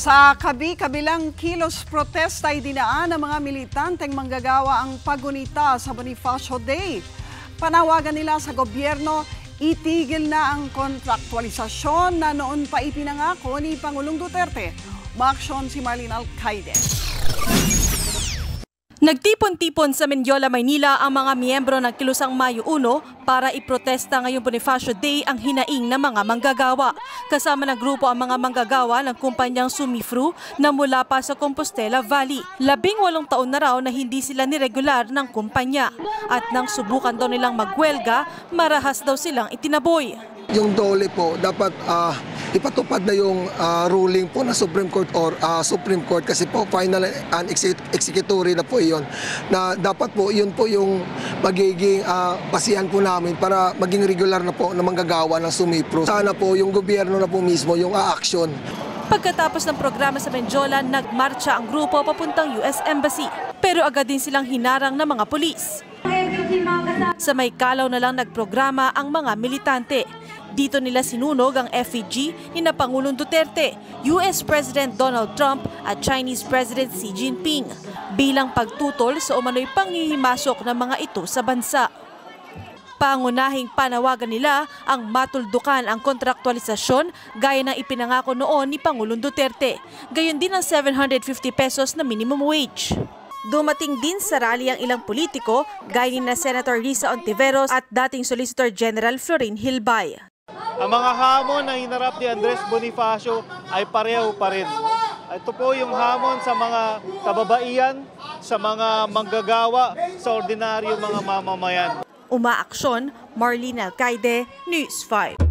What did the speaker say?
Sa kabi-kabilang kilos protesta ay dinaan ng mga militanteng manggagawa ang pagunita sa Bonifacio Day. Panawagan nila sa gobyerno, itigil na ang kontraktualisasyon na noon pa ipinangako ni Pangulong Duterte. Maaksyon si Marlene Alcaide. Nagtipon-tipon sa Mendiola, Maynila ang mga miyembro ng Kilusang Mayo 1 para iprotesta ngayong Bonifacio Day ang hinaing ng mga manggagawa. Kasama ng grupo ang mga manggagawa ng kumpanyang Sumifru na mula pa sa Compostela Valley. Labing walong taon na raw na hindi sila niregular ng kumpanya. At nang subukan daw nilang magwelga, marahas daw silang itinaboy. Yung dole po, dapat ah, ipatupad na yung ah, ruling po na Supreme Court or ah, Supreme Court kasi po final and exec- executory na po iyon na dapat po yun po yung magiging ah, basihan po namin para maging regular na po na manggagawa ng sumipro. Sana po yung gobyerno na po mismo yung a-action Pagkatapos ng programa sa Benjola, nagmarcha ang grupo papuntang US Embassy. Pero agad din silang hinarang ng mga pulis. Sa may kalaw na lang nagprograma ang mga militante. Dito nila sinunog ang effigy ni na Pangulong Duterte, US President Donald Trump at Chinese President Xi Jinping bilang pagtutol sa umano'y panghihimasok ng mga ito sa bansa. Pangunahing panawagan nila ang matuldukan ang kontraktualisasyon gaya ng ipinangako noon ni Pangulong Duterte. Gayon din ang 750 pesos na minimum wage. Dumating din sa rally ang ilang politiko gaya ni na Senator Risa Ontiveros at dating Solicitor General Florin Hilbay. Ang mga hamon na hinarap ni Andres Bonifacio ay pareho pa rin. Ito po yung hamon sa mga kababaihan, sa mga manggagawa, sa ordinaryo mga mamamayan. Umaaksyon, Marlene Alcaide, News 5.